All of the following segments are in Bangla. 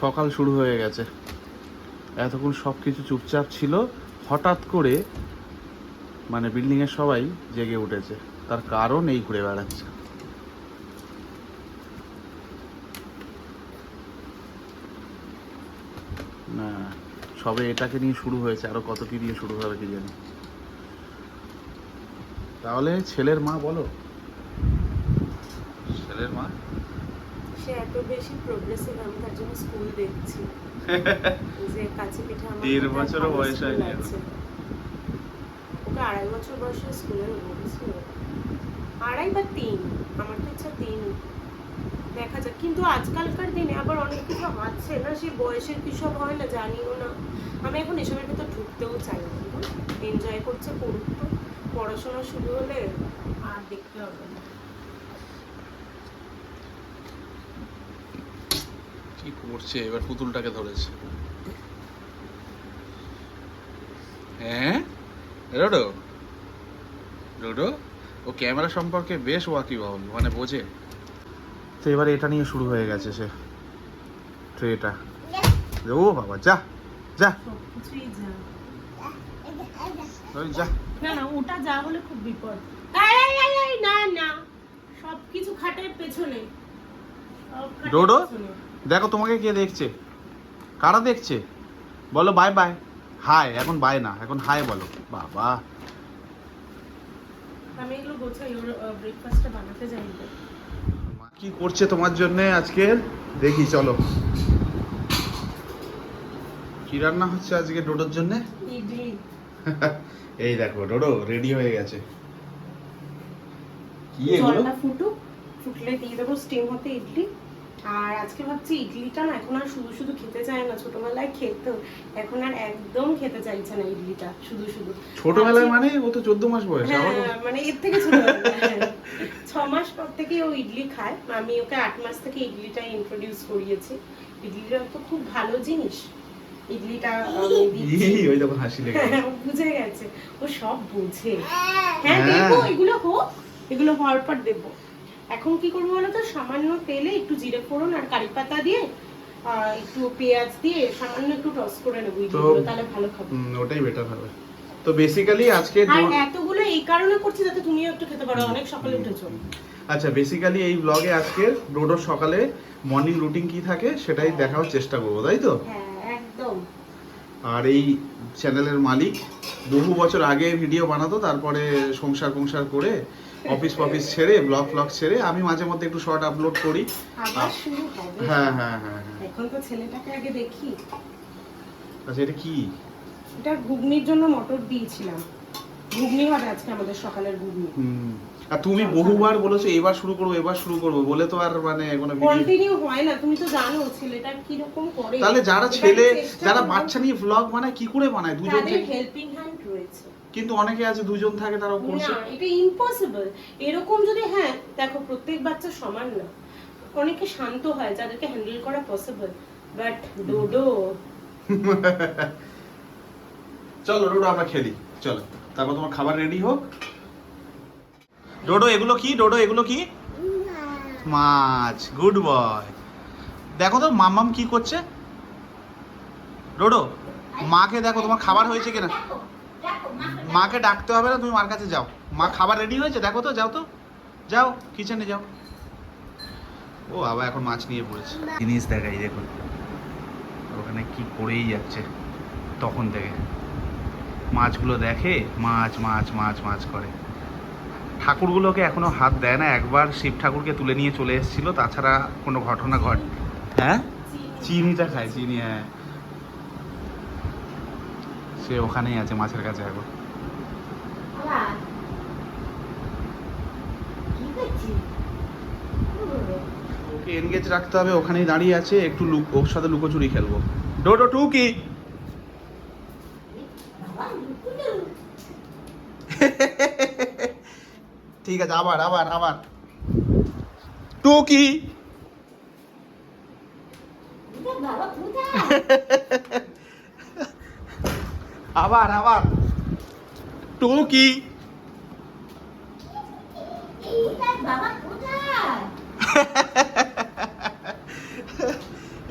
সকাল শুরু হয়ে গেছে। এতক্ষণ সব কিছু চুপচাপ ছিল। হঠাৎ করে মানে বিল্ডিংয়ের সবাই জেগে উঠেছে। তার কারণ এই ঘুরে বেড়াচ্ছে। না, সবে এটাকে নিয়ে শুরু হয়েছে। আরও কত কি দিয়ে শুরু হবে কি জানি। তাহলে ছেলের মা বলো। ছেলের মা? সে এত বেশি প্রোগ্রেসিভ আমি তার জন্য স্কুল দেখছি। যে কাছে পিঠে আমার দেড় ভালো বয়স হয়নি আছে। ওকে আড়াই বছর বয়সে স্কুলে ভর্তি আড়াই বা তিন আমার তো ইচ্ছা তিন। দেখা যাক কিন্তু আজকালকার দিনে আবার অনেক কিছু আছে না সে বয়সের কি সব হয় না জানিও না। আমি এখন এসবের ভিতর ঢুকতেও চাই না এনজয় করছে করুক তো। পড়াশোনা শুরু হলে আর দেখতে হবে না। কি করছে? এবার পুতুলটাকে ধরেছে। হ্যাঁ? রোডো? রোডো? ও ক্যামেরা সম্পর্কে বেশ ওয়াকিবহল মানে বোঝে। তো এবার এটা নিয়ে শুরু হয়ে গেছে সে। ট্রেটা ও বাবা যা যা। ওই যা। না না ওটা যা হলে খুব বিপদ। এই, এই, এই, এই, না না। সবকিছু খাটের পেছনে। ডোডো? দেখো তোমাকে কে দেখছে? কারা দেখছে? বলো বাই বাই হাই এখন বাই না এখন হাই বলো। বাবা। আমি এগুলো গোছাই ওর ব্রেকফাস্টটা বানাতে যাই। কি করছে তোমার জন্য আজকে? দেখি চলো। কি রান্না হচ্ছে আজকে ডোডোর জন্য? ইডলি। এই দেখো ডোডো রেডি হয়ে গেছে। কি এগুলো? ফুটুক ফুটলে দিয়ে দেবো স্টিম হতে ইডলি। আর আজকে ভাবছি ইডলিটা না এখন আর শুধু শুধু খেতে চায় না ছোটবেলায় খেতো এখন আর একদম খেতে চাইছে না ইডলিটা শুধু শুধু। ছোটবেলায় মানে ও তো চোদ্দ মাস বয়স হ্যাঁ মানে এর থেকে ছোটবেলা হ্যাঁ। ছ মাস পর থেকে ও ইডলি খায় আমি ওকে আট মাস থেকে ইডলিটা ইন্ট্রোডিউস করিয়েছি। ইডলিটা তো খুব ভালো জিনিস ইডলিটা আমি ওই দেখো হাসি লেগে হ্যাঁ, বুঝে গেছে ও সব বুঝে। হ্যাঁ হ্যাঁ। দেবো এগুলো হোক এগুলো হওয়ার পর দেবো। এখন কি করব বলতো সামান্য তেলে একটু জিরে ফোড়ন আর কারি পাতা দিয়ে একটু পেঁয়াজ দিয়ে সামান্য একটু টস করে নেব। তাহলে ভালো খাব। ওটাই বেটার হবে। তো বেসিক্যালি আজকে আর এতগুলো এই কারণে করছি যাতে তুমিও একটু খেতে পারো। অনেক সকালে উঠেছো। আচ্ছা বেসিক্যালি এই ব্লগে আজকে সকালে মর্নিং রুটিন কি থাকে সেটাই দেখার চেষ্টা করব তাই তো? হ্যাঁ একদম। আর এই চ্যানেলের মালিক বহু বছর আগে ভিডিও বানাতো তারপরে সংসার ফংসার করে অফিস ফফিস ছেড়ে ব্লগ ফ্লগ ছেড়ে আমি মাঝে মধ্যে একটু শর্ট আপলোড করি। হ্যাঁ হ্যাঁ হ্যাঁ হ্যাঁ। এখন তো ছেলেটাকে আগে দেখি। আচ্ছা এটা কি? এটা ঘুগনির জন্য মটর দিয়েছিলাম। ঘুগনি হবে আজকে আমাদের সকালের ঘুগনি। হুম। আর তুমি বহুবার বলেছ এবার শুরু করব এবার শুরু করব। বলে তো আর মানে কোনো কন্টিনিউ হয় না তুমি তো জানো ছেলেটা কীরকম করে। তাহলে যারা ছেলে যারা বাচ্চা নিয়ে ব্লগ বানায় কি করে বানায়? দুজন হেল্পিং হ্যান্ড রয়েছে। কিন্তু অনেকে আছে দুজন থাকে তারাও করছে। না এটা ইম্পসিবল এরকম যদি হ্যাঁ দেখো প্রত্যেক বাচ্চা সমান না। অনেকে শান্ত হয় যাদেরকে হ্যান্ডেল করা পসিবল বাট ডোডো চলো ডোডো আমরা খেলি। চলো তারপর তোমার খাবার রেডি হোক। ডোডো এগুলো কি? ডোডো এগুলো কি? মাছ গুড বয় দেখো তো মাম্মাম কি করছে? ডোডো মাকে দেখো তোমার খাবার হয়েছে কিনা? মাকে ডাকতে হবে না, তুমি মার কাছে যাও। মা খাবার রেডি হয়েছে? দেখো তো, যাও তো। যাও কিচেনে যাও। ও বাবা, এখন মাছ নিয়ে পড়েছে। জিনিস দেখাই, দেখুন। ওখানে কি করেই যাচ্ছে, তখন থেকে। মাছগুলো দেখে, মাছ মাছ মাছ মাছ করে। ঠাকুরগুলোকে এখনও হাত দেয় না। একবার শিব ঠাকুরকে তুলে নিয়ে চলে এসেছিল, তাছাড়া কোনো ঘটনা ঘট হ্যাঁ? চিনিটা খায়, চিনি হ্যাঁ। সে ওখানেই আছে মাছের কাছে এখন। ওকে এনগেজ রাখতে হবে ওখানেই দাঁড়িয়ে আছে একটু লুক ওর সাথে লুকোচুরি খেলব। ডোডো টু কি ঠিক আছে আবার আবার আবার। টুকি! আবার আবার। টুকি।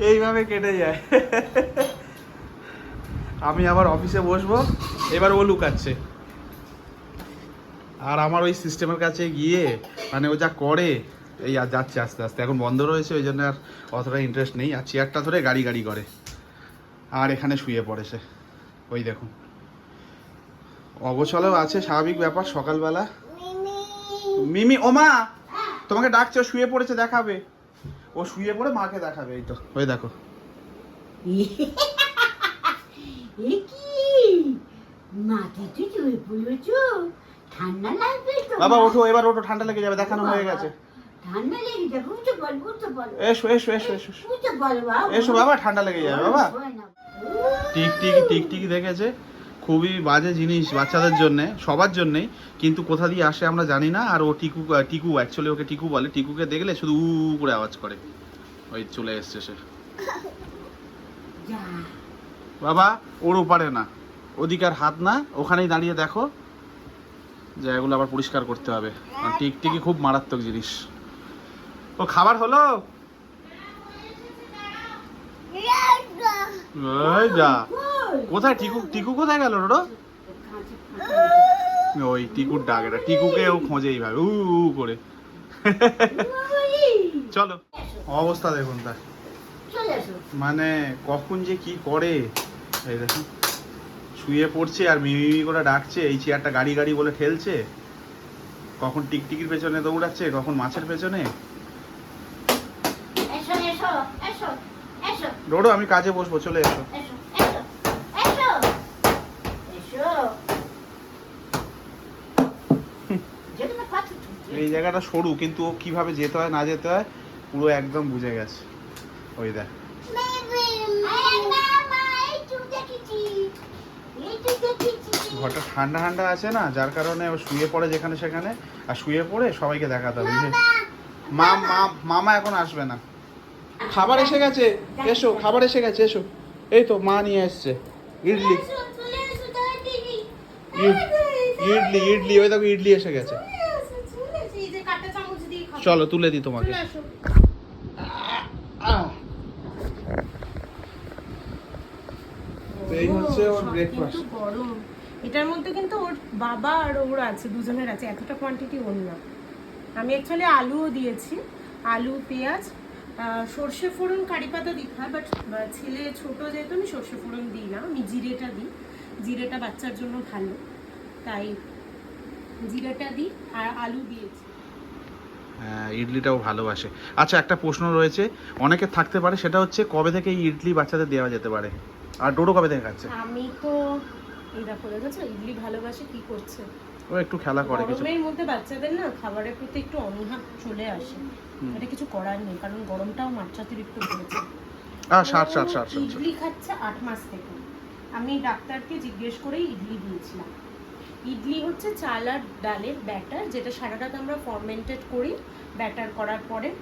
এইভাবে কেটে যায়। আমি আবার অফিসে বসবো, এবার ও লুকাচ্ছে। আর আমার ওই সিস্টেমের কাছে গিয়ে মানে ও যা করে, এই আর যাচ্ছে আস্তে আস্তে। এখন বন্ধ রয়েছে, ওই জন্য আর অতটা ইন্টারেস্ট নেই। আর চেয়ারটা ধরে গাড়ি গাড়ি করে। আর এখানে শুয়ে পড়েছে ওই দেখুন। অবচলেও আছে স্বাভাবিক ব্যাপার সকালবেলা। মিমি। ও মা! তোমাকে ডাকছে শুয়ে পড়েছে দেখাবে। ও শুয়ে পড়ে মাকে দেখাবে এই তো। ওই দেখো। বাবা ওঠো এবার ওঠো ঠান্ডা লেগে যাবে দেখানো হয়ে গেছে। এসো এসো এসো এসো। এসো। বাবা ঠান্ডা লেগে যাবে বাবা। টিকটিকি টিকটিকি দেখেছে? খুবই বাজে জিনিস বাচ্চাদের জন্য সবার জন্যই কিন্তু কোথা দিয়ে আসে আমরা জানি না। আর ও টিকু টিকু অ্যাকচুয়ালি ওকে টিকু বলে। টিকুকে দেখলে শুধু উ করে আওয়াজ করে। ওই চলে এসছে সে। বাবা ওর ওপারে না। ওদিকার হাত না ওখানেই দাঁড়িয়ে দেখো। যে এগুলো আবার পরিষ্কার করতে হবে। আর টিকটিকি খুব মারাত্মক জিনিস। ও খাবার হলো? ওই যা? কোথায়? টিকু টিকু কোথায় গেল রোডো ওই টিকুর ডাক এটা। টিকুকে ও খোঁজে এইভাবে উ উ করে। চলো। অবস্থা দেখুন তার। মানে কখন যে কি করে এই দেখুন। শুয়ে পড়ছে আর মিমি করে ডাকছে এই চেয়ারটা গাড়ি গাড়ি বলে ঠেলছে। কখন টিকটিকির পেছনে দৌড়াচ্ছে কখন মাছের পেছনে। রোডো আমি কাজে বসবো চলে এসো এসো যেখানে পাচ্ছ এই জায়গাটা সরু কিন্তু ও কীভাবে যেতে হয় না যেতে হয় পুরো একদম বুঝে গেছে। ওই দেখ। ঘরটা ঠান্ডা ঠান্ডা আছে না যার কারণে ও শুয়ে পড়ে যেখানে সেখানে আর শুয়ে পড়ে সবাইকে দেখাতে হবে? মা মা মামা এখন আসবে না। খাবার এসে গেছে এসো খাবার এসে গেছে এসো। এই তো মা নিয়ে এসছে। ইডলি। ইডলি ইডলি ওই দেখো ইডলি এসে গেছে। চলো তুলে দিই তোমাকে। এই হচ্ছে ওর ব্রেকফাস্ট এটার মধ্যে কিন্তু ওর বাবা আর ওর আছে দুজনের আছে এতটা কোয়ান্টিটি ওর না। আমি অ্যাকচুয়ালি আলুও দিয়েছি আলু পেঁয়াজ আহ, সর্ষে ফোড়ন কারি পাতা দিতে হয় বাট ছেলে ছোট যেহেতু আমি সর্ষে ফোড়ন দিই না আমি জিরেটা দিই। জিরেটা বাচ্চার জন্য ভালো তাই জিরেটা দিই আর আলু দিয়েছি। ইডলিটাও ভালোবাসে। আচ্ছা একটা প্রশ্ন রয়েছে। অনেকে থাকতে পারে সেটা হচ্ছে কবে থেকে ইডলি বাচ্চাদের দেওয়া যেতে পারে? আর ডোডো কবে থেকে খাচ্ছে? আমি তো এই দেখো দেখেছ? ইডলি ভালোবাসে কি করছে? ও একটু খেলা করে কিছু। গরমের মধ্যে বাচ্চাদের না খাবারের প্রতি একটু অনীহা চলে আসে। এটা কিছু করার নেই কারণ গরমটাও মাত্রাতিরিক্ত পড়েছে ষাট ষাট ষাট ষাট। ইডলি খাচ্ছে আট মাস থেকে। আমি ডাক্তারকে জিজ্ঞেস করেই ইডলি দিয়েছিলাম। ইডলি হচ্ছে চাল আর ডালের ব্যাটার যেটা সারা রাত আমরা ফরমেন্টেড করি ব্যাটার করার পরে।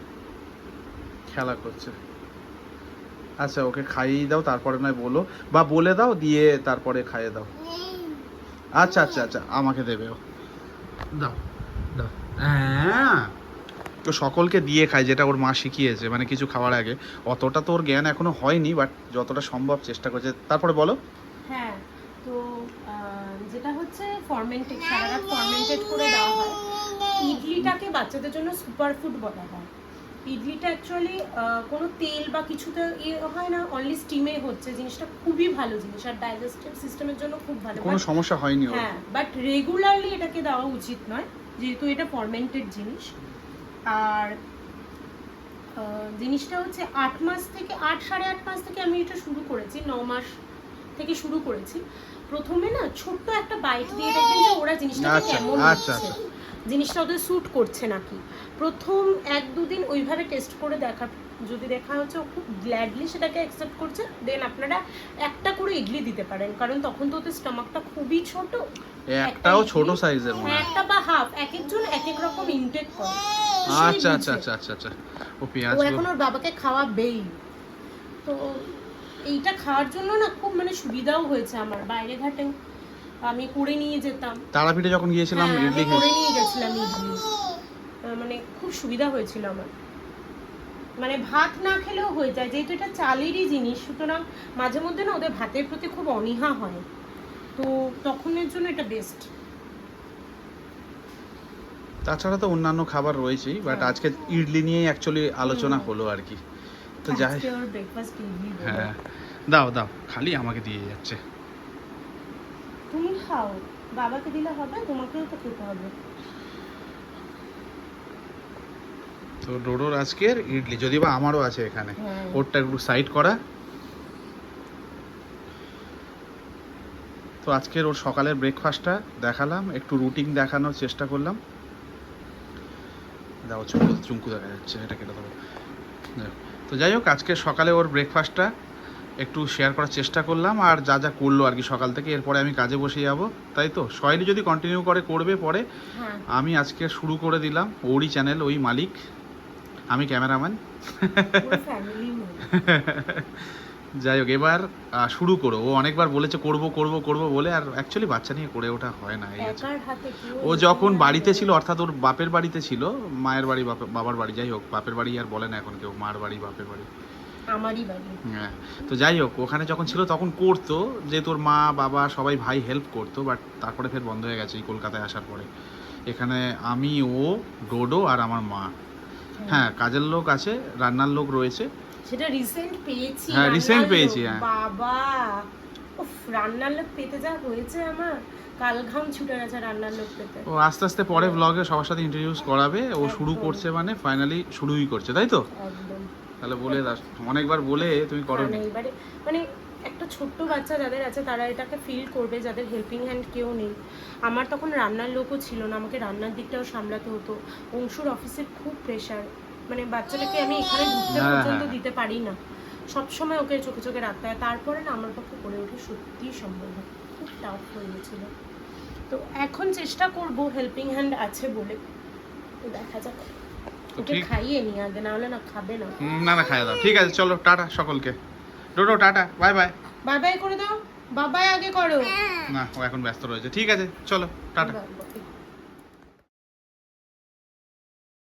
খেলা করছে। আচ্ছা ওকে খাইয়ে দাও তারপরে নয় বলো। বা বলে দাও দিয়ে তারপরে খাইয়ে দাও। আচ্ছা আচ্ছা আচ্ছা আমাকে দেবে ও। দাও দাও। হ্যাঁ। তো সকলকে দিয়ে খায় যেটা ওর মা শিখিয়েছে মানে কিছু খাওয়ার আগে। অতটা তো ওর জ্ঞান এখনও হয়নি বাট যতটা সম্ভব চেষ্টা করছে। তারপরে বলো। হ্যাঁ। যেটা হচ্ছে ফরমেন্টেড সারা রাত ফরমেন্টেড করে দেওয়া হয়। ইডলিটাকে বাচ্চাদের জন্য সুপার ফুড বলা হয়। ইডলিটা অ্যাকচুয়ালি কোনো তেল বা কিছুতে ইয়ে হয় না অনলি স্টিমে হচ্ছে। জিনিসটা খুবই ভালো জিনিস আর ডাইজেস্টিভ সিস্টেমের জন্য খুব ভালো। কোনো সমস্যা হয়নি হ্যাঁ বাট রেগুলারলি এটাকে দেওয়া উচিত নয় যেহেতু এটা ফরমেন্টেড জিনিস। আর জিনিসটা হচ্ছে আট মাস থেকে আট সাড়ে আট মাস থেকে আমি এটা শুরু করেছি ন মাস থেকে শুরু করেছি। প্রথমে না ছোট্ট একটা বাইট দিয়ে দেখবেন যে ওরা জিনিসটা আচ্ছা, কেমন আচ্ছা, হচ্ছে। আচ্ছা। জিনিসটা ওদের স্যুট করছে নাকি। প্রথম এক দুদিন ওইভাবে টেস্ট করে দেখা যদি দেখা হচ্ছে ও খুব গ্ল্যাডলি সেটাকে অ্যাকসেপ্ট করছে দেন আপনারা একটা করে ইডলি দিতে পারেন। কারণ তখন তো ওদের স্টমাকটা খুবই ছোট। একটাও একটা ছোট সাইজের মনে একটা বা হাফ এক একজন এক এক রকম ইনটেক করে। আচ্ছা আচ্ছা আচ্ছা আচ্ছা আচ্ছা। ও পেঁয়াজ ও এখন ওর বাবাকে খাওয়াবেই। তো এইটা খাওয়ার জন্য না খুব মানে সুবিধাও হয়েছে আমার। বাইরে ঘাটে আমি করে নিয়ে যেতাম। তারাপীঠে যখন গিয়েছিলাম হ্যাঁ, ইডলি আমি করে নিয়ে গেছিলাম ইডলি। মানে খুব সুবিধা হয়েছিল আমার। মানে ভাত না খেলেও হয়ে যায়। যেহেতু এটা চালেরই জিনিস সুতরাং মাঝে মধ্যে না ওদের ভাতের প্রতি খুব অনীহা হয়। তো তখনের জন্য এটা বেস্ট তাছাড়া তো অন্যান্য খাবার রয়েছেই বাট হ্যাঁ। আজকে ইডলি নিয়েই অ্যাকচুয়ালি আলোচনা হলো আর কি। তো যাই। হ্যাঁ। দাও দাও খালি আমাকে দিয়ে যাচ্ছে। তুমি খাও। বাবাকে দিলে হবে তোমাকেও তো খেতে হবে। তো ডোডোর আজকের ইডলি যদি বা আমারও আছে এখানে। হ্যাঁ। ওরটা একটু সাইড করা। তো আজকের ওর সকালের ব্রেকফাস্টটা দেখালাম একটু রুটিন দেখানোর চেষ্টা করলাম। দাও চুমকু চুমকু দেখা যাচ্ছে এটা কেটে দেবো। যাক। তো যাই হোক আজকে সকালে ওর ব্রেকফাস্টটা একটু শেয়ার করার চেষ্টা করলাম আর যা যা করল আর কি সকাল থেকে। এরপরে আমি কাজে বসে যাব তাই তো? সয়নি যদি কন্টিনিউ করে করবে পরে। হ্যাঁ। আমি আজকে শুরু করে দিলাম ওরই চ্যানেল ওই মালিক। আমি ক্যামেরাম্যান যাই হোক এবার শুরু করো। ও অনেকবার বলেছে করব করব করব বলে আর অ্যাকচুয়ালি বাচ্চা নিয়ে করে ওঠা হয় না ও যখন বাড়িতে ছিল অর্থাৎ ওর বাপের বাড়িতে ছিল মায়ের বাড়ি বাবার বাড়ি যাই হোক বাপের বাড়ি আর বলে না এখন কেউ মার বাড়ি বাপের বাড়ি। আমারই বাড়ি। হ্যাঁ তো যাই হোক ওখানে যখন ছিল তখন করতো যে তোর মা বাবা সবাই ভাই হেল্প করতো বাট তারপরে ফের বন্ধ হয়ে গেছে এই কলকাতায় আসার পরে। এখানে আমি ও ডোডো আর আমার মা। হ্যাঁ কাজের লোক আছে রান্নার লোক রয়েছে সেটা রিসেন্ট পেয়েছি হ্যাঁ, লোক। পেয়েছি, হ্যাঁ। বাবা। উফ রান্নার লোক পেতে যা হয়েছে আমার। কাল ঘাম ছুটে গেছে রান্নার লোক পেতে। ও আস্তে আস্তে পরে ব্লগে সবার সাথে ইন্ট্রোডিউস করাবে। ও শুরু করছে মানে ফাইনালি শুরুই করছে তাই তো? একদম। তাহলে বলে দাও অনেকবার বলে তুমি করো মানে এবারে মানে একটা ছোট্ট বাচ্চা যাদের আছে তারা এটাকে ফিল করবে যাদের হেল্পিং হ্যান্ড কেউ নেই। আমার তখন রান্নার লোকও ছিল না আমাকে রান্নার দিকটাও সামলাতে হতো। অংশুর অফিসের খুব প্রেশার মানে বাচ্চাটাকে আমি এখানে ঢুকতে হ্যাঁ, পর্যন্ত হ্যাঁ। দিতে পারি না। সব সময় ওকে চোখে চোখে রাখতে হয়। তারপরে না আমার পক্ষে করে ওঠে সত্যিই সম্ভব খুব টাফ হয়ে গেছিল। তো এখন চেষ্টা করব হেল্পিং হ্যান্ড আছে বলে। তো দেখা যাক। ওকে খাইয়ে নি আগে না হলে না খাবে না। না না খাইয়ে দাও। ঠিক আছে চলো টাটা সকলকে। Dodo tata bye bye bye bye করে দাও। বাবাই আগে করো। না ও এখন ব্যস্ত রয়েছে। ঠিক আছে চলো টাটা।